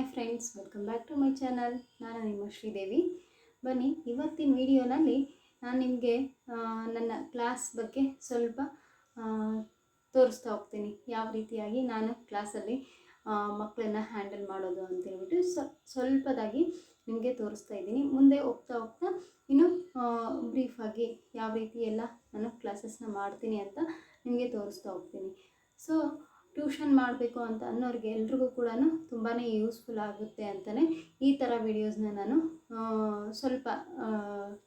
Hi friends welcome back to my channel ನಾನು ನಿಮ್ಮ ಶ್ರೀದೇವಿ. ಬನ್ನಿ, ಇವತ್ತಿನ ವಿಡಿಯೋನಲ್ಲಿ ನಾನು ನಿಮಗೆ ನನ್ನ ಕ್ಲಾಸ್ ಬಗ್ಗೆ ಸ್ವಲ್ಪ ತೋರಿಸ್ತಾ ಹೋಗ್ತೀನಿ. ಯಾವ ರೀತಿಯಾಗಿ ನಾನು ಕ್ಲಾಸಲ್ಲಿ ಮಕ್ಕಳನ್ನ ಹ್ಯಾಂಡಲ್ ಮಾಡೋದು ಅಂತ ಹೇಳ್ಬಿಟ್ಟು ಸ್ವ ಸ್ವಲ್ಪದಾಗಿ ನಿಮಗೆ ತೋರಿಸ್ತಾ ಇದ್ದೀನಿ. ಮುಂದೆ ಹೋಗ್ತಾ ಹೋಗ್ತಾ ಇನ್ನು ಬ್ರೀಫಾಗಿ ಯಾವ ರೀತಿ ಎಲ್ಲ ನಾನು ಕ್ಲಾಸಸ್ನ ಮಾಡ್ತೀನಿ ಅಂತ ನಿಮಗೆ ತೋರಿಸ್ತಾ ಹೋಗ್ತೀನಿ. ಸೊ ಟ್ಯೂಷನ್ ಮಾಡಬೇಕು ಅಂತ ಅನ್ನೋರಿಗೆ ಎಲ್ರಿಗೂ ಕೂಡ ತುಂಬಾ ಯೂಸ್ಫುಲ್ ಆಗುತ್ತೆ ಅಂತಲೇ ಈ ಥರ ವಿಡಿಯೋಸ್ನ ನಾನು ಸ್ವಲ್ಪ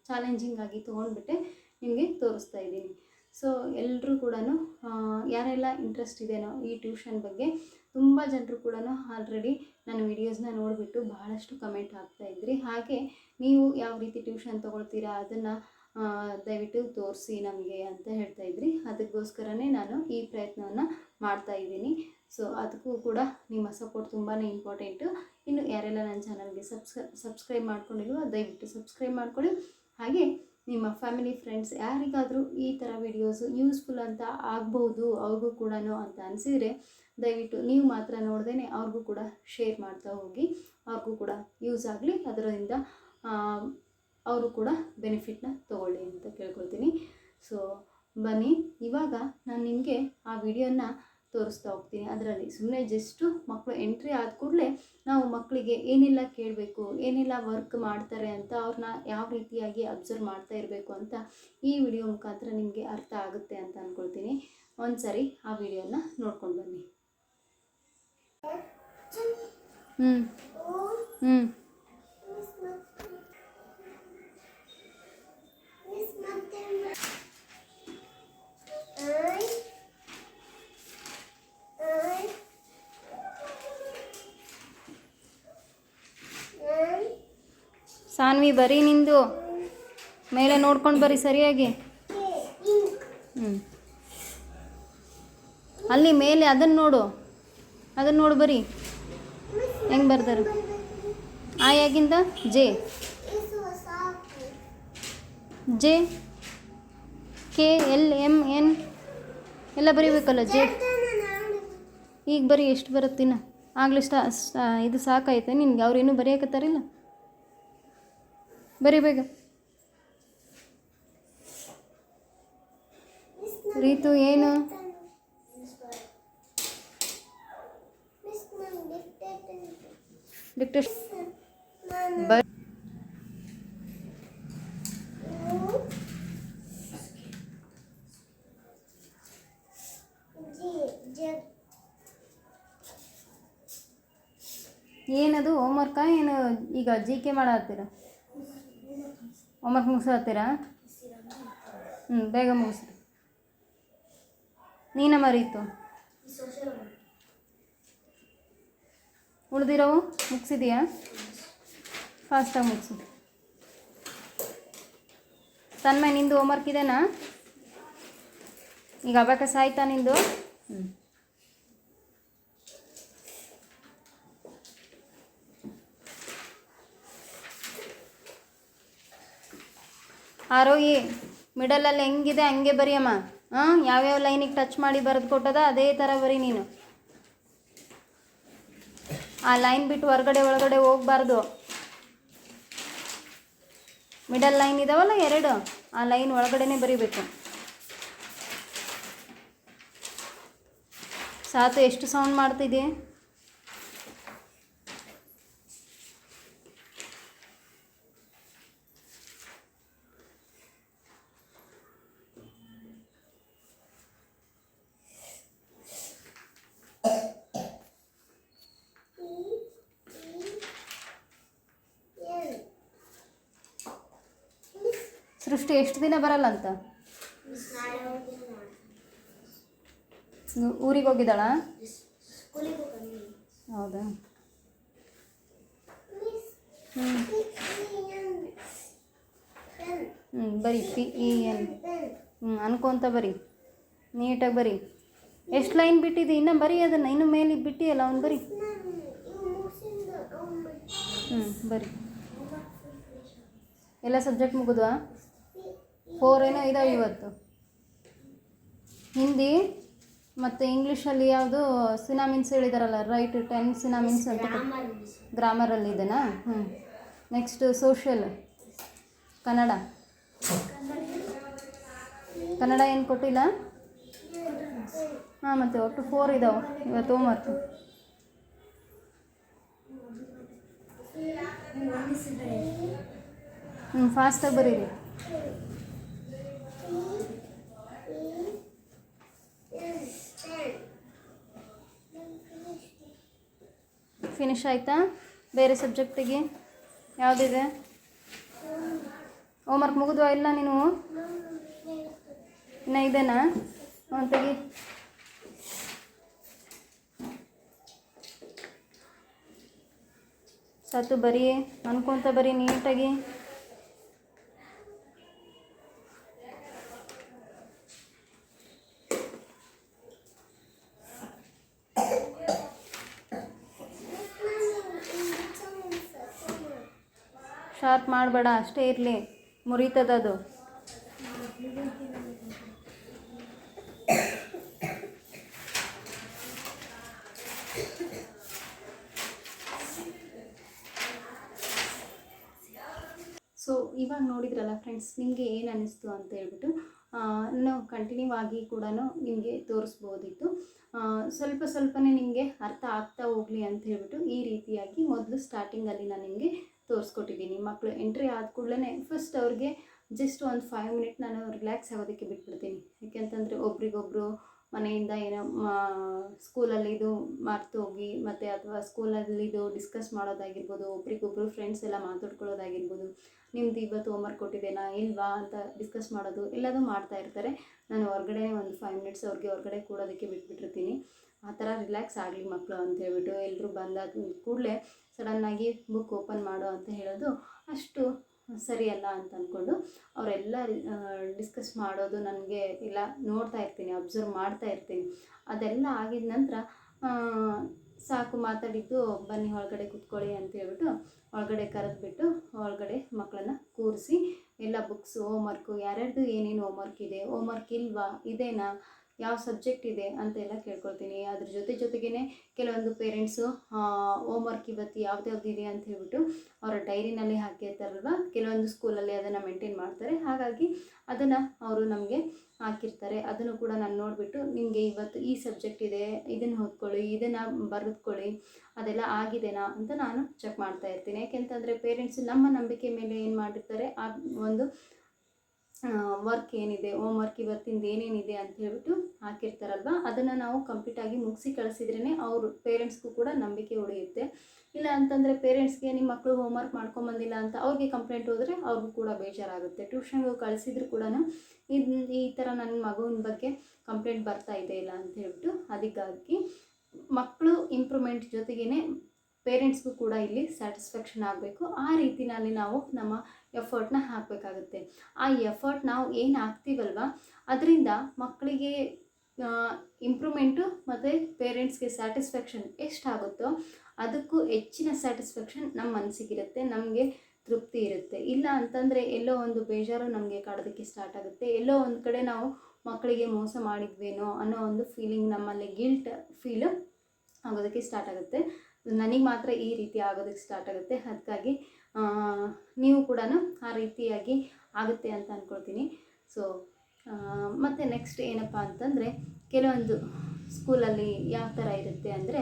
ಚಾಲೆಂಜಿಂಗ್ ಆಗಿ ತೊಗೊಂಡ್ಬಿಟ್ಟೆ ನಿಮಗೆ ತೋರಿಸ್ತಾ ಇದ್ದೀನಿ. ಸೊ ಎಲ್ಲರೂ ಕೂಡ ಯಾರೆಲ್ಲ ಇಂಟ್ರೆಸ್ಟ್ ಇದೆಯೋ ಈ ಟ್ಯೂಷನ್ ಬಗ್ಗೆ, ತುಂಬ ಜನರು ಕೂಡ ಆಲ್ರೆಡಿ ನನ್ನ ವಿಡಿಯೋಸ್ನ ನೋಡಿಬಿಟ್ಟು ಬಹಳಷ್ಟು ಕಮೆಂಟ್ ಆಗ್ತಾ ಇದ್ರಿ. ಹಾಗೆ ನೀವು ಯಾವ ರೀತಿ ಟ್ಯೂಷನ್ ತೊಗೊಳ್ತೀರಾ, ಅದನ್ನು ದಯವಿಟ್ಟು ತೋರಿಸಿ ನಮಗೆ ಅಂತ ಹೇಳ್ತಾ ಇದ್ರಿ. ಅದಕ್ಕೋಸ್ಕರನೇ ನಾನು ಈ ಪ್ರಯತ್ನವನ್ನು ಮಾಡ್ತಾ ಇದ್ದೀನಿ. ಸೊ ಅದಕ್ಕೂ ಕೂಡ ನಿಮ್ಮ ಸಪೋರ್ಟ್ ತುಂಬಾ ಇಂಪಾರ್ಟೆಂಟು ಇನ್ನು ಯಾರೆಲ್ಲ ನನ್ನ ಚಾನಲ್ಗೆ ಸಬ್ಸ್ಕ್ರೈ ಸಬ್ಸ್ಕ್ರೈಬ್ ಮಾಡ್ಕೊಂಡಿಲ್ವೋ, ದಯವಿಟ್ಟು ಸಬ್ಸ್ಕ್ರೈಬ್ ಮಾಡ್ಕೊಳ್ಳಿ. ಹಾಗೆ ನಿಮ್ಮ ಫ್ಯಾಮಿಲಿ ಫ್ರೆಂಡ್ಸ್ ಯಾರಿಗಾದರೂ ಈ ಥರ ವಿಡಿಯೋಸು ಯೂಸ್ಫುಲ್ ಅಂತ ಆಗ್ಬೋದು ಅವ್ರಿಗೂ ಕೂಡ ಅಂತ ಅನಿಸಿದರೆ ದಯವಿಟ್ಟು ನೀವು ಮಾತ್ರ ನೋಡ್ದೇ ಅವ್ರಿಗೂ ಕೂಡ ಶೇರ್ ಮಾಡ್ತಾ ಹೋಗಿ. ಅವ್ರಿಗೂ ಕೂಡ ಯೂಸ್ ಆಗಲಿ. ಅದರಿಂದ ಅವರು ಕೂಡ ಬೆನಿಫಿಟ್ನ ತಗೊಳ್ಳಿ ಅಂತ ಕೇಳ್ಕೊಳ್ತೀನಿ. ಸೊ ಬನ್ನಿ ಇವಾಗ ನಾನು ನಿಮಗೆ ಆ ವಿಡಿಯೋನ ತೋರಿಸ್ತಾ ಹೋಗ್ತೀನಿ. ಅದರಲ್ಲಿ ಸುಮ್ಮನೆ ಜಸ್ಟು ಮಕ್ಕಳು ಎಂಟ್ರಿ ಆದ ಕೂಡಲೇ ನಾವು ಮಕ್ಕಳಿಗೆ ಏನೆಲ್ಲ ಕೇಳಬೇಕು ಏನೆಲ್ಲ ವರ್ಕ್ ಮಾಡ್ತಾರೆ ಅಂತ ಅವ್ರನ್ನ ಯಾವ ರೀತಿಯಾಗಿ ಅಬ್ಸರ್ವ್ ಮಾಡ್ತಾ ಇರಬೇಕು ಅಂತ ಈ ವಿಡಿಯೋ ಮುಖಾಂತರ ನಿಮಗೆ ಅರ್ಥ ಆಗುತ್ತೆ ಅಂತ ಅಂದ್ಕೊಳ್ತೀನಿ ಒಂದು ಸರಿ ಆ ವಿಡಿಯೋನ ನೋಡ್ಕೊಂಡು ಬನ್ನಿ. ಹ್ಞೂ ಹ್ಞೂ ಸಾನ್ವಿ, ಬರೀ ನಿಂದು. ಮೇಲೆ ನೋಡ್ಕೊಂಡು ಬರೀ ಸರಿಯಾಗಿ. ಹ್ಞೂ ಅಲ್ಲಿ ಮೇಲೆ ಅದನ್ನು ನೋಡು. ಅದನ್ನು ನೋಡು ಬರೀ. ಹೆಂಗೆ ಬರ್ತಾರೆ ಆಯಾಗಿಂದ J. J. K, L, M, N. ಎಲ್ಲ ಬರೀಬೇಕಲ್ಲ ಜೆ ಈಗ ಬರೀ ಎಷ್ಟು ಬರುತ್ತಿನ ಆಗಲೇ ಸ್ಟಾ ಇದು ಸಾಕಾಯ್ತು ನಿನ್ಗೆ? ಅವ್ರು ಇನ್ನೂ ಬರೆಯಕತ್ತಾರಿಲ್ಲ? ಬರೀಬೇಕ ರೀತು, ಏನು? ಡಿಕ್ಟೇಷನ್ ಬ ಏನದು ಹೋಮ್ವರ್ಕ ಏನು ಈಗ ಜಿ ಕೆ ಮಾಡತ್ತೀರ? ಹೋಮ್ವರ್ಕ್ ಹತ್ತಿರ ಹ್ಞೂ ಬೇಗ ಮುಗಿಸ್ರಿ ನೀನ ಮರೀತು? ಉಳಿದಿರೋವು ಮುಗಿಸಿದೀಯಾ? ಫಾಸ್ಟಾಗಿ ಮುಗಿಸು. ತನ್ಮೆ ನಿಂದು ಹೋಮ್ವರ್ಕ್ ಇದೆನಾ? ಈಗ ಅಬಾಕಸ್ ಆಯ್ತಾ ನಿಂದು? ಹ್ಞೂ ಆರೋಗಿ ಮಿಡಲಲ್ಲಿ ಹೆಂಗಿದೆ, ಹಂಗೆ ಬರೀಯಮ್ಮ. ಹಾಂ ಯಾವ್ಯಾವ ಲೈನಿಗೆ ಟಚ್ ಮಾಡಿ ಬರೆದು ಕೊಟ್ಟದ, ಅದೇ ಥರ ಬರಿ ನೀನು. ಆ ಲೈನ್ ಬಿಟ್ಟು ಹೊರಗಡೆ, ಒಳಗಡೆ ಹೋಗಬಾರ್ದು. ಮಿಡಲ್ ಲೈನ್ ಇದಾವಲ್ಲ ಎರಡು? ಆ ಲೈನ್ ಒಳಗಡೆನೆ ಬರಿಬೇಕು. ಸಾತು, ಎಷ್ಟು ಸೌಂಡ್ ಮಾಡ್ತಿದೆ ಸೃಷ್ಟಿ ಎಷ್ಟು ದಿನ ಬರಲ್ಲ ಅಂತ? ಊರಿಗೆ ಹೋಗಿದ್ದಾಳ? ಹೌದಾ? ಹ್ಞೂ ಹ್ಞೂ ಬರಿ ಪಿ ಇ ಎನ್ ಹ್ಞೂ ಅನ್ಕೊಂತ ಬರಿ. ನೀಟಾಗಿ ಬರಿ. ಎಷ್ಟು ಲೈನ್ ಬಿಟ್ಟಿದೆ ಇನ್ನೂ ಬರೀ ಅದನ್ನು. ಇನ್ನೂ ಮೇಲೆ ಬಿಟ್ಟಿಯಲ್ಲ ಅವ್ನು ಬರಿ. ಹ್ಞೂ ಬರಿ. ಎಲ್ಲ ಸಬ್ಜೆಕ್ಟ್ ಮುಗಿದ್ವಾ? ಫೋರ್ ಏನೋ ಇದಾವೆ ಇವತ್ತು. ಹಿಂದಿ ಮತ್ತು ಇಂಗ್ಲೀಷಲ್ಲಿ ಯಾವುದು ಸಿನಾಮಿನ್ಸ್ ಹೇಳಿದಾರಲ್ಲ, ರೈಟ್ ಟೆನ್ ಸಿನಾಮಿನ್ಸ್ ಅಂತ ಗ್ರಾಮರ್ ಗ್ರಾಮರಲ್ಲಿ ಇದೆನಾ? ಹ್ಞೂ ನೆಕ್ಸ್ಟ್ ಸೋಷಿಯಲ್ ಕನ್ನಡ. ಕನ್ನಡ ಏನು ಕೊಟ್ಟಿಲ್ಲ? ಹಾಂ, ಮತ್ತು ಒಟ್ಟು ಫೋರ್ ಇದಾವೆ. ಇವತ್ತು ಹೋಮ್ವರ್ಕ್ ಹ್ಞೂ ಫಾಸ್ಟಾಗಿ ಬರೀರಿ. ಫಿನಿಶ್ ಆಯಿತಾ? ಬೇರೆ ಸಬ್ಜೆಕ್ಟಿಗೆ ಯಾವುದಿದೆ? ಹೋಮ್ವರ್ಕ್ ಮುಗಿದ್ವಾ ಇಲ್ಲ ನೀನು? ಇನ್ನು ಇದೆನಾ? ಹ್ಞೂ ತೆಗಿ. ಸತ್ತು ಬರೀ, ಅನ್ಕೊಂತ ಬರೀ ನೀಟಾಗಿ. ಮಾಡಬೇಡ, ಅಷ್ಟೇ ಇರಲಿ. ಮುರಿತದದು. ಸೊ ಇವಾಗ ನೋಡಿದ್ರಲ್ಲ ಫ್ರೆಂಡ್ಸ್ ನಿಮಗೆ ಏನು ಅನ್ನಿಸ್ತು ಅಂತ ಹೇಳ್ಬಿಟ್ಟು ನಾವು ಕಂಟಿನ್ಯೂ ಆಗಿ ಕೂಡ ನಿಮಗೆ ತೋರಿಸ್ಬೋದಿತ್ತು. ಸ್ವಲ್ಪ ಸ್ವಲ್ಪನೇ ನಿಮಗೆ ಅರ್ಥ ಆಗ್ತಾ ಹೋಗಲಿ ಅಂತ ಹೇಳ್ಬಿಟ್ಟು ಈ ರೀತಿಯಾಗಿ ಮೊದಲು ಸ್ಟಾರ್ಟಿಂಗಲ್ಲಿ ನಾನು ನಿಮಗೆ ತೋರಿಸ್ಕೊಟ್ಟಿದ್ದೀನಿ. ಮಕ್ಕಳು ಎಂಟ್ರಿ ಆದ ಕೂಡಲೇ ಫಸ್ಟ್ ಅವ್ರಿಗೆ ಜಸ್ಟ್ ಒಂದು ಫೈವ್ ಮಿನಿಟ್ ನಾನು ರಿಲ್ಯಾಕ್ಸ್ ಆಗೋದಕ್ಕೆ ಬಿಟ್ಬಿಡ್ತೀನಿ. ಯಾಕೆಂತಂದರೆ ಒಬ್ರಿಗೊಬ್ರು ಮನೆಯಿಂದ ಏನೋ ಸ್ಕೂಲಲ್ಲಿ ಇದು ಮರ್ತು ಹೋಗಿ ಮತ್ತು ಅಥವಾ ಸ್ಕೂಲಲ್ಲಿ ಇದು ಡಿಸ್ಕಸ್ ಮಾಡೋದಾಗಿರ್ಬೋದು, ಒಬ್ರಿಗೊಬ್ರು ಫ್ರೆಂಡ್ಸ್ ಎಲ್ಲ ಮಾತಾಡ್ಕೊಳ್ಳೋದಾಗಿರ್ಬೋದು, ನಿಮ್ದು ಇವತ್ತು ಹೋಮ್ವರ್ಕ್ ಕೊಟ್ಟಿದ್ದೇನಾ, ಇಲ್ವಾ ಅಂತ ಡಿಸ್ಕಸ್ ಮಾಡೋದು ಎಲ್ಲದೂ ಮಾಡ್ತಾ ಇರ್ತಾರೆ. ನಾನು ಹೊರಗಡೆ ಒಂದು ಫೈವ್ ಮಿನಿಟ್ಸ್ ಅವ್ರಿಗೆ ಹೊರಗಡೆ ಕೂಡೋದಕ್ಕೆ ಬಿಟ್ಬಿಟ್ಟಿರ್ತೀನಿ. ಆ ಥರ ರಿಲ್ಯಾಕ್ಸ್ ಆಗಲಿ ಮಕ್ಕಳು ಅಂತ ಹೇಳ್ಬಿಟ್ಟು ಎಲ್ಲರೂ ಬಂದಾದ ಕೂಡಲೇ ಸಡನ್ನಾಗಿ ಬುಕ್ ಓಪನ್ ಮಾಡು ಅಂತ ಹೇಳೋದು ಅಷ್ಟು ಸರಿಯಲ್ಲ ಅಂತ ಅಂದ್ಕೊಂಡು ಅವರೆಲ್ಲ ಡಿಸ್ಕಸ್ ಮಾಡೋದು ನನಗೆ ಎಲ್ಲ ನೋಡ್ತಾ ಇರ್ತೀನಿ ಅಬ್ಸರ್ವ್ ಮಾಡ್ತಾ ಇರ್ತೀನಿ. ಅದೆಲ್ಲ ಆಗಿದ ನಂತರ ಸಾಕು ಮಾತಾಡಿದ್ದು ಬನ್ನಿ ಒಳಗಡೆ ಕೂತ್ಕೊಳ್ಳಿ ಅಂತ ಹೇಳ್ಬಿಟ್ಟು ಒಳಗಡೆ ಕರೆದ್ಬಿಟ್ಟು ಒಳಗಡೆ ಮಕ್ಕಳನ್ನ ಕೂರಿಸಿ ಎಲ್ಲ ಬುಕ್ಸು ಹೋಮ್ವರ್ಕು ಯಾರ್ಯಾರ್ದು ಏನೇನು ಹೋಮ್ವರ್ಕ್ ಇದೆ ಹೋಮ್ವರ್ಕ್ ಇಲ್ವಾ, ಇದೇನಾ? ಯಾವ ಸಬ್ಜೆಕ್ಟ್ ಇದೆ ಅಂತೆಲ್ಲ ಕೇಳ್ಕೊಳ್ತೀನಿ. ಅದ್ರ ಜೊತೆ ಜೊತೆಗೇ ಕೆಲವೊಂದು ಪೇರೆಂಟ್ಸು ಹೋಮ್ವರ್ಕ್ ಇವತ್ತು ಯಾವ್ದು ಇದೆ ಅಂತ ಹೇಳ್ಬಿಟ್ಟು ಅವರ ಡೈರಿನಲ್ಲಿ ಹಾಕಿರ್ತಾರಲ್ವ? ಕೆಲವೊಂದು ಸ್ಕೂಲಲ್ಲಿ ಅದನ್ನು ಮೇಂಟೈನ್ ಮಾಡ್ತಾರೆ. ಹಾಗಾಗಿ ಅದನ್ನು ಅವರು ನಮಗೆ ಹಾಕಿರ್ತಾರೆ. ಅದನ್ನು ಕೂಡ ನಾನು ನೋಡಿಬಿಟ್ಟು ನಿಮಗೆ ಇವತ್ತು ಈ ಸಬ್ಜೆಕ್ಟ್ ಇದೆ, ಇದನ್ನು ಓದ್ಕೊಳ್ಳಿ, ಇದನ್ನು ಬರೆದುಕೊಳ್ಳಿ, ಅದೆಲ್ಲ ಆಗಿದೆನಾ ಅಂತ ನಾನು ಚೆಕ್ ಮಾಡ್ತಾ ಇರ್ತೀನಿ. ಯಾಕೆಂತಂದರೆ ಪೇರೆಂಟ್ಸ್ ನಮ್ಮ ನಂಬಿಕೆ ಮೇಲೆ ಏನು ಮಾಡಿರ್ತಾರೆ? ಆ ಒಂದು ವರ್ಕ್ ಏನಿದೆ ಹೋಮ್ ವರ್ಕ್ ಇವತ್ತಿಂದ ಏನೇನಿದೆ ಅಂತ ಹೇಳ್ಬಿಟ್ಟು ಹಾಕಿರ್ತಾರಲ್ವ? ಅದನ್ನು ನಾವು ಕಂಪ್ಲೀಟಾಗಿ ಮುಗಿಸಿ ಕಳಿಸಿದ್ರೇ ಅವರು ಪೇರೆಂಟ್ಸ್ಗೂ ಕೂಡ ನಂಬಿಕೆ ಉಳಿಯುತ್ತೆ. ಇಲ್ಲ ಅಂತಂದರೆ ಪೇರೆಂಟ್ಸ್ಗೆ ನಿಮ್ಮ ಮಕ್ಕಳು ಹೋಮ್ವರ್ಕ್ ಮಾಡ್ಕೊಂಬಂದಿಲ್ಲ ಅಂತ ಅವ್ರಿಗೆ ಕಂಪ್ಲೇಂಟ್ ಹೋದರೆ ಅವ್ರಿಗೂ ಕೂಡ ಬೇಜಾರಾಗುತ್ತೆ. ಟ್ಯೂಷನ್ಗೆ ಕಳಿಸಿದ್ರು ಕೂಡ ಇದು, ಈ ಥರ ನನ್ನ ಮಗುವಿನ ಬಗ್ಗೆ ಕಂಪ್ಲೇಂಟ್ ಬರ್ತಾ ಇದೆ ಇಲ್ಲ ಅಂತ ಹೇಳ್ಬಿಟ್ಟು ಅದಕ್ಕಾಗಿ ಮಕ್ಕಳು ಇಂಪ್ರೂವ್ಮೆಂಟ್ ಜೊತೆಗೇ ಪೇರೆಂಟ್ಸ್ಗೂ ಕೂಡ ಇಲ್ಲಿ ಸ್ಯಾಟಿಸ್ಫ್ಯಾಕ್ಷನ್ ಆಗಬೇಕು. ಆ ರೀತಿನಲ್ಲಿ ನಾವು ನಮ್ಮ ಎಫರ್ಟ್ನ ಹಾಕಬೇಕಾಗುತ್ತೆ. ಆ ಎಫರ್ಟ್ ನಾವು ಏನು ಹಾಕ್ತೀವಲ್ವ? ಅದರಿಂದ ಮಕ್ಕಳಿಗೆ ಇಂಪ್ರೂವ್ಮೆಂಟು ಮತ್ತು ಪೇರೆಂಟ್ಸ್ಗೆ ಸ್ಯಾಟಿಸ್ಫ್ಯಾಕ್ಷನ್ ಎಷ್ಟಾಗುತ್ತೋ ಅದಕ್ಕೂ ಹೆಚ್ಚಿನ ಸ್ಯಾಟಿಸ್ಫ್ಯಾಕ್ಷನ್ ನಮ್ಮ ಮನಸ್ಸಿಗಿರುತ್ತೆ, ನಮಗೆ ತೃಪ್ತಿ ಇರುತ್ತೆ. ಇಲ್ಲ ಅಂತಂದರೆ ಎಲ್ಲೋ ಒಂದು ಬೇಜಾರು ನಮಗೆ ಕಾಡೋದಕ್ಕೆ ಸ್ಟಾರ್ಟ್ ಆಗುತ್ತೆ. ಎಲ್ಲೋ ಒಂದು ಕಡೆ ನಾವು ಮಕ್ಕಳಿಗೆ ಮೋಸ ಮಾಡಿದ್ವೇನೋ ಅನ್ನೋ ಒಂದು ಫೀಲಿಂಗ್ ನಮ್ಮಲ್ಲಿ ಗಿಲ್ಟ್ ಫೀಲ್ ಆಗೋದಕ್ಕೆ ಸ್ಟಾರ್ಟ್ ಆಗುತ್ತೆ. ನನಗೆ ಮಾತ್ರ ಈ ರೀತಿ ಆಗೋದಕ್ಕೆ ಸ್ಟಾರ್ಟ್ ಆಗುತ್ತೆ. ಅದಕ್ಕಾಗಿ ನೀವು ಕೂಡ ಆ ರೀತಿಯಾಗಿ ಆಗುತ್ತೆ ಅಂತ ಅಂದ್ಕೊಳ್ತೀನಿ ಸೊ ಮತ್ತು ನೆಕ್ಸ್ಟ್ ಏನಪ್ಪ ಅಂತಂದರೆ, ಕೆಲವೊಂದು ಸ್ಕೂಲಲ್ಲಿ ಯಾವ ಥರ ಇರುತ್ತೆ ಅಂದರೆ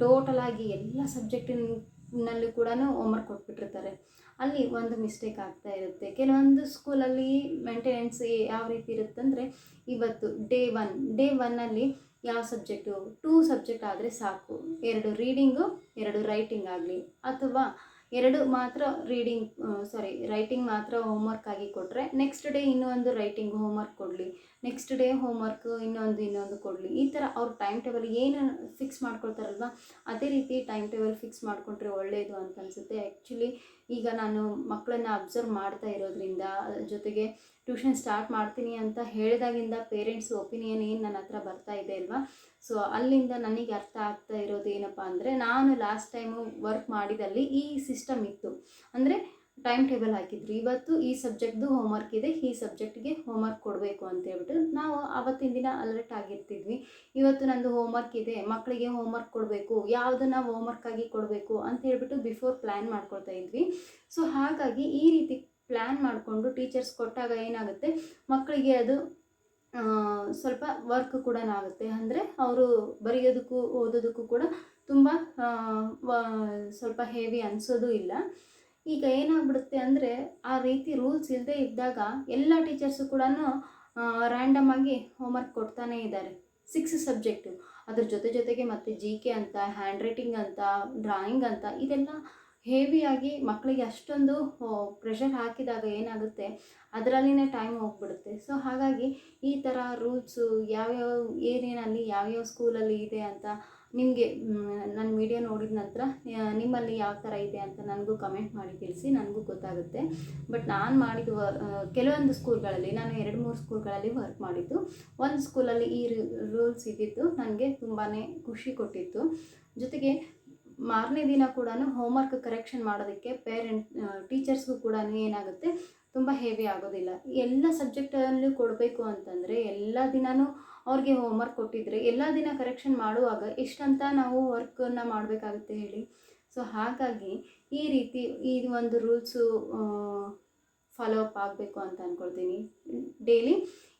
ಟೋಟಲಾಗಿ ಎಲ್ಲ ಸಬ್ಜೆಕ್ಟಿನಲ್ಲೂ ಕೂಡ ಹೋಮ್ವರ್ಕ್ ಕೊಟ್ಬಿಟ್ಟಿರ್ತಾರೆ. ಅಲ್ಲಿ ಒಂದು ಮಿಸ್ಟೇಕ್ ಆಗ್ತಾ ಇರುತ್ತೆ. ಕೆಲವೊಂದು ಸ್ಕೂಲಲ್ಲಿ ಮೇಂಟೆನೆನ್ಸ್ ಯಾವ ರೀತಿ ಇರುತ್ತಂದರೆ, ಇವತ್ತು ಡೇ ಒನ್ ಡೇ ಒನ್ನಲ್ಲಿ ಯಾವ ಸಬ್ಜೆಕ್ಟು? ಟೂ ಸಬ್ಜೆಕ್ಟ್ ಆದರೆ ಸಾಕು. ಎರಡು ರೀಡಿಂಗು ಎರಡು ರೈಟಿಂಗ್ ಆಗಲಿ. ಅಥವಾ ಎರಡು ಮಾತ್ರ ರೀಡಿಂಗ್ ಸಾರಿ ರೈಟಿಂಗ್ ಮಾತ್ರ ಹೋಮ್ವರ್ಕ್ ಆಗಿ ಕೊಟ್ಟರೆ ನೆಕ್ಸ್ಟ್ ಡೇ ಇನ್ನೊಂದು ರೈಟಿಂಗ್ ಹೋಮ್ವರ್ಕ್ ಕೊಡಲಿ. ನೆಕ್ಸ್ಟ್ ಡೇ ಹೋಮ್ವರ್ಕ್ ಇನ್ನೊಂದು ಇನ್ನೊಂದು ಕೊಡಲಿ. ಈ ಥರ ಅವ್ರ ಟೈಮ್ ಟೇಬಲ್ ಏನು ಫಿಕ್ಸ್ ಮಾಡ್ಕೊಳ್ತಾರಲ್ವ, ಅದೇ ರೀತಿ ಟೈಮ್ ಟೇಬಲ್ ಫಿಕ್ಸ್ ಮಾಡಿಕೊಂಡ್ರೆ ಒಳ್ಳೆಯದು ಅಂತ ಅನಿಸುತ್ತೆ. ಆ್ಯಕ್ಚುಲಿ ಈಗ ನಾನು ಮಕ್ಕಳನ್ನ ಅಬ್ಸರ್ವ್ ಮಾಡ್ತಾ ಇರೋದ್ರಿಂದ ಜೊತೆಗೆ ಟ್ಯೂಷನ್ ಸ್ಟಾರ್ಟ್ ಮಾಡ್ತೀನಿ ಅಂತ ಹೇಳಿದಾಗಿಂದ ಪೇರೆಂಟ್ಸ್ ಒಪಿನಿಯನ್ ಏನು ನನ್ನ ಹತ್ರ ಬರ್ತಾ ಇದೆ ಅಲ್ವಾ ಸೊ ಅಲ್ಲಿಂದ ನನಗೆ ಅರ್ಥ ಆಗ್ತಾ ಇರೋದು ಏನಪ್ಪ ಅಂದರೆ ನಾನು ಲಾಸ್ಟ್ ಟೈಮು ವರ್ಕ್ ಮಾಡಿದಲ್ಲಿ ಈ ಸಿಸ್ಟಮ್ ಇತ್ತು. ಅಂದರೆ ಟೈಮ್ ಟೇಬಲ್ ಹಾಕಿದ್ರು. ಇವತ್ತು ಈ ಸಬ್ಜೆಕ್ಟ್ದು ಹೋಮ್ವರ್ಕ್ ಇದೆ, ಈ ಸಬ್ಜೆಕ್ಟ್ಗೆ ಹೋಮ್ವರ್ಕ್ ಕೊಡಬೇಕು ಅಂತ ಹೇಳ್ಬಿಟ್ಟು ನಾವು ಆವತ್ತಿನ ದಿನ ಅಲರ್ಟ್ ಆಗಿರ್ತಿದ್ವಿ. ಇವತ್ತು ನಂದು ಹೋಮ್ವರ್ಕ್ ಇದೆ ಮಕ್ಕಳಿಗೆ ಹೋಮ್ವರ್ಕ್ ಕೊಡಬೇಕು, ಯಾವುದನ್ನು ಹೋಮ್ವರ್ಕ್ ಆಗಿ ಕೊಡಬೇಕು ಅಂತ ಹೇಳ್ಬಿಟ್ಟು ಬಿಫೋರ್ ಪ್ಲ್ಯಾನ್ ಮಾಡ್ಕೊಳ್ತಾ ಇದ್ವಿ. ಸೊ ಹಾಗಾಗಿ ಈ ರೀತಿ ಪ್ಲ್ಯಾನ್ ಮಾಡಿಕೊಂಡು ಟೀಚರ್ಸ್ ಕೊಟ್ಟಾಗ ಏನಾಗುತ್ತೆ? ಮಕ್ಕಳಿಗೆ ಅದು ಸ್ವಲ್ಪ ವರ್ಕ್ ಕೂಡ ಆಗುತ್ತೆ ಅಂದರೆ ಅವರು ಬರೆಯೋದಕ್ಕೂ ಓದೋದಕ್ಕೂ ಕೂಡ ತುಂಬ ಸ್ವಲ್ಪ ಹೆವಿ ಅನಿಸೋದು ಇಲ್ಲ. ಈಗ ಏನಾಗ್ಬಿಡುತ್ತೆ ಅಂದರೆ ಆ ರೀತಿ ರೂಲ್ಸ್ ಇಲ್ಲದೆ ಇದ್ದಾಗ ಎಲ್ಲ ಟೀಚರ್ಸು ಕೂಡ ರ್ಯಾಂಡಮ್ ಆಗಿ ಹೋಮ್ವರ್ಕ್ ಕೊಡ್ತಾನೇ ಇದ್ದಾರೆ. ಸಿಕ್ಸ್ ಸಬ್ಜೆಕ್ಟು ಅದ್ರ ಜೊತೆ ಜೊತೆಗೆ ಮತ್ತು ಜಿ ಕೆ ಅಂತ ಹ್ಯಾಂಡ್ ರೈಟಿಂಗ್ ಅಂತ ಡ್ರಾಯಿಂಗ್ ಅಂತ, ಇದೆಲ್ಲ ಹೆವಿಯಾಗಿ ಮಕ್ಕಳಿಗೆ ಅಷ್ಟೊಂದು ಪ್ರೆಷರ್ ಹಾಕಿದಾಗ ಏನಾಗುತ್ತೆ? ಅದರಲ್ಲಿನೇ ಟೈಮ್ ಹೋಗ್ಬಿಡುತ್ತೆ. ಸೊ ಹಾಗಾಗಿ ಈ ಥರ ರೂಲ್ಸು ಯಾವ್ಯಾವ ಏರಿಯಾನಲ್ಲಿ ಯಾವ್ಯಾವ ಸ್ಕೂಲಲ್ಲಿ ಇದೆ ಅಂತ ನಿಮಗೆ ನನ್ನ ವಿಡಿಯೋ ನೋಡಿದ ನಂತರ ನಿಮ್ಮಲ್ಲಿ ಯಾವ ಥರ ಇದೆ ಅಂತ ನನಗೂ ಕಮೆಂಟ್ ಮಾಡಿ ತಿಳಿಸಿ, ನನಗೂ ಗೊತ್ತಾಗುತ್ತೆ. ಬಟ್ ನಾನು ಮಾಡಿದ ಕೆಲವೊಂದು ಸ್ಕೂಲ್ಗಳಲ್ಲಿ ನಾನು ಎರಡು, ಮೂರು ಸ್ಕೂಲ್ಗಳಲ್ಲಿ ವರ್ಕ್ ಮಾಡಿದ್ದು. ಒಂದು ಸ್ಕೂಲಲ್ಲಿ ಈ ರೂಲ್ಸ್ ಇದ್ದಿದ್ದು ನನಗೆ ತುಂಬಾ ಖುಷಿ ಕೊಟ್ಟಿತ್ತು. ಜೊತೆಗೆ ಮಾರನೇ ದಿನ ಕೂಡ ಹೋಮ್ವರ್ಕ್ ಕರೆಕ್ಷನ್ ಮಾಡೋದಕ್ಕೆ ಪೇರೆಂಟ್ ಟೀಚರ್ಸ್ಗೂ ಕೂಡ ಏನಾಗುತ್ತೆ? ತುಂಬ ಹೆವಿ ಆಗೋದಿಲ್ಲ. ಎಲ್ಲ ಸಬ್ಜೆಕ್ಟಲ್ಲೂ ಕೊಡಬೇಕು ಅಂತಂದರೆ ಎಲ್ಲ ದಿನವೂ ಅವ್ರಿಗೆ ಹೋಮ್ವರ್ಕ್ ಕೊಟ್ಟಿದ್ರೆ ಎಲ್ಲ ದಿನ ಕರೆಕ್ಷನ್ ಮಾಡುವಾಗ ಎಷ್ಟಂತ ನಾವು ವರ್ಕನ್ನು ಮಾಡಬೇಕಾಗುತ್ತೆ ಹೇಳಿ? ಸೊ ಹಾಗಾಗಿ ಈ ರೀತಿ ಈ ಒಂದು ರೂಲ್ಸು ಫಾಲೋ ಅಪ್ ಆಗಬೇಕು ಅಂತ ಅಂದ್ಕೊಳ್ತೀನಿ ಡೈಲಿ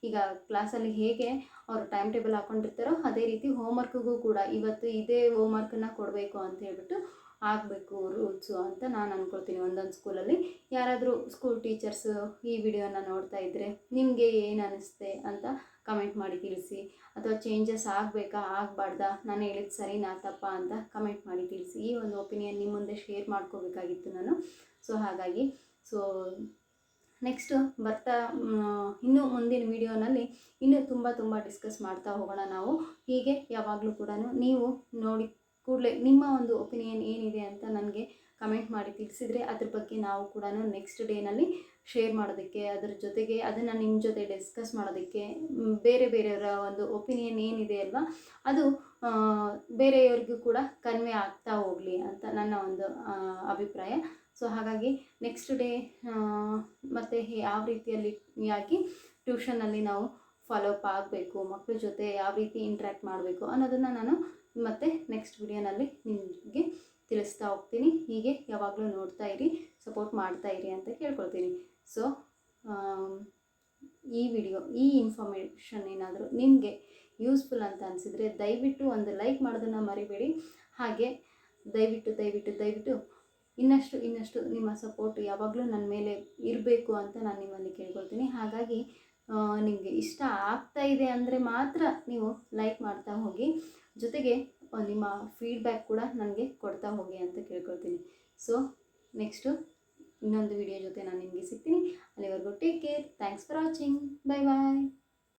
ಈಗ ಕ್ಲಾಸಲ್ಲಿ ಹೇಗೆ ಅವರು ಟೈಮ್ ಟೇಬಲ್ ಹಾಕ್ಕೊಂಡಿರ್ತಾರೋ ಅದೇ ರೀತಿ ಹೋಮ್ವರ್ಕ್ಗೂ ಕೂಡ ಇವತ್ತು ಇದೇ ಹೋಮ್ವರ್ಕನ್ನು ಕೊಡಬೇಕು ಅಂತ ಹೇಳ್ಬಿಟ್ಟು ಆಗಬೇಕು ರೂಲ್ಸು ಅಂತ ನಾನು ಅಂದ್ಕೊಳ್ತೀನಿ ಒಂದೊಂದು ಸ್ಕೂಲಲ್ಲಿ ಯಾರಾದರೂ ಸ್ಕೂಲ್ ಟೀಚರ್ಸು ಈ ವಿಡಿಯೋನ ನೋಡ್ತಾ ಇದ್ದರೆ ನಿಮಗೆ ಏನು ಅನ್ನಿಸ್ತೆ ಅಂತ ಕಮೆಂಟ್ ಮಾಡಿ ತಿಳಿಸಿ. ಅಥವಾ ಚೇಂಜಸ್ ಆಗಬೇಕಾ, ಆಗಬಾರ್ದಾ, ನಾನು ಹೇಳಿದ ಸರಿನಾ, ತಪ್ಪ ಅಂತ ಕಮೆಂಟ್ ಮಾಡಿ ತಿಳಿಸಿ. ಈ ಒಂದು ಒಪಿನಿಯನ್ ನಿಮ್ಮ ಮುಂದೆ ಶೇರ್ ಮಾಡ್ಕೋಬೇಕಾಗಿತ್ತು ನಾನು. ಸೊ ಹಾಗಾಗಿ ಸೊ ನೆಕ್ಸ್ಟು ಬರ್ತಾ ಇನ್ನೂ ಮುಂದಿನ ವಿಡಿಯೋನಲ್ಲಿ ಇನ್ನೂ ತುಂಬ ತುಂಬ ಡಿಸ್ಕಸ್ ಮಾಡ್ತಾ ಹೋಗೋಣ ನಾವು. ಹೀಗೆ ಯಾವಾಗಲೂ ಕೂಡ ನೀವು ನೋಡಿ ಕೂಡಲೇ ನಿಮ್ಮ ಒಂದು ಒಪಿನಿಯನ್ ಏನಿದೆ ಅಂತ ನನಗೆ ಕಮೆಂಟ್ ಮಾಡಿ ತಿಳಿಸಿದರೆ ಅದ್ರ ಬಗ್ಗೆ ನಾವು ಕೂಡ ನೆಕ್ಸ್ಟ್ ಡೇನಲ್ಲಿ ಶೇರ್ ಮಾಡೋದಕ್ಕೆ, ಅದ್ರ ಜೊತೆಗೆ ಅದನ್ನು ನಿಮ್ಮ ಜೊತೆ ಡಿಸ್ಕಸ್ ಮಾಡೋದಕ್ಕೆ ಬೇರೆ ಬೇರೆಯವರ ಒಂದು ಒಪಿನಿಯನ್ ಏನಿದೆ ಅಲ್ವಾ, ಅದು ಬೇರೆಯವ್ರಿಗೂ ಕೂಡ ಕನ್ವೆ ಆಗ್ತಾ ಹೋಗಲಿ ಅಂತ ನನ್ನ ಒಂದು ಅಭಿಪ್ರಾಯ. ಸೊ ಹಾಗಾಗಿ ನೆಕ್ಸ್ಟ್ ಡೇ ಮತ್ತು ಯಾವ ರೀತಿಯಲ್ಲಿ ಯಾಕೆ ಟ್ಯೂಷನಲ್ಲಿ ನಾವು ಫಾಲೋ ಅಪ್ ಆಗಬೇಕು ಮಕ್ಕಳ ಜೊತೆ ಯಾವ ರೀತಿ ಇಂಟ್ರ್ಯಾಕ್ಟ್ ಮಾಡಬೇಕು ಅನ್ನೋದನ್ನು ನಾನು ಮತ್ತೆ ನೆಕ್ಸ್ಟ್ ವಿಡಿಯೋನಲ್ಲಿ ನಿಮಗೆ ತಿಳಿಸ್ತಾ ಹೋಗ್ತೀನಿ. ಹೀಗೆ ಯಾವಾಗಲೂ ನೋಡ್ತಾ ಇರಿ ಸಪೋರ್ಟ್ ಮಾಡ್ತಾ ಇರಿ ಅಂತ ಕೇಳ್ಕೊಳ್ತೀನಿ. ಸೊ ಈ ವಿಡಿಯೋ ಈ ಇನ್ಫಾರ್ಮೇಷನ್ ಏನಾದರೂ ನಿಮಗೆ ಯೂಸ್ಫುಲ್ ಅಂತ ಅನಿಸಿದರೆ ದಯವಿಟ್ಟು ಒಂದು ಲೈಕ್ ಮಾಡೋದನ್ನು ಮರಿಬೇಡಿ. ಹಾಗೆ ದಯವಿಟ್ಟು ದಯವಿಟ್ಟು ದಯವಿಟ್ಟು ಇನ್ನಷ್ಟು ಇನ್ನಷ್ಟು ನಿಮ್ಮ ಸಪೋರ್ಟ್ ಯಾವಾಗಲೂ ನನ್ನ ಮೇಲೆ ಇರಬೇಕು ಅಂತ ನಾನು ನಿಮ್ಮಲ್ಲಿ ಕೇಳ್ಕೊಳ್ತೀನಿ. ಹಾಗಾಗಿ ನಿಮಗೆ ಇಷ್ಟ ಆಗ್ತಾ ಇದೆ ಅಂದರೆ ಮಾತ್ರ ನೀವು ಲೈಕ್ ಮಾಡ್ತಾ ಹೋಗಿ. ಜೊತೆಗೆ ನಿಮ್ಮ ಫೀಡ್ಬ್ಯಾಕ್ ಕೂಡ ನನಗೆ ಕೊಡ್ತಾ ಹೋಗಿ ಅಂತ ಕೇಳ್ಕೊಳ್ತೀನಿ. ಸೊ ನೆಕ್ಸ್ಟು ಇನ್ನೊಂದು ವಿಡಿಯೋ ಜೊತೆ ನಾನು ನಿಮಗೆ ಸಿಗ್ತೀನಿ. ಅಲ್ಲಿವರೆಗೂ take care thanks for watching bye bye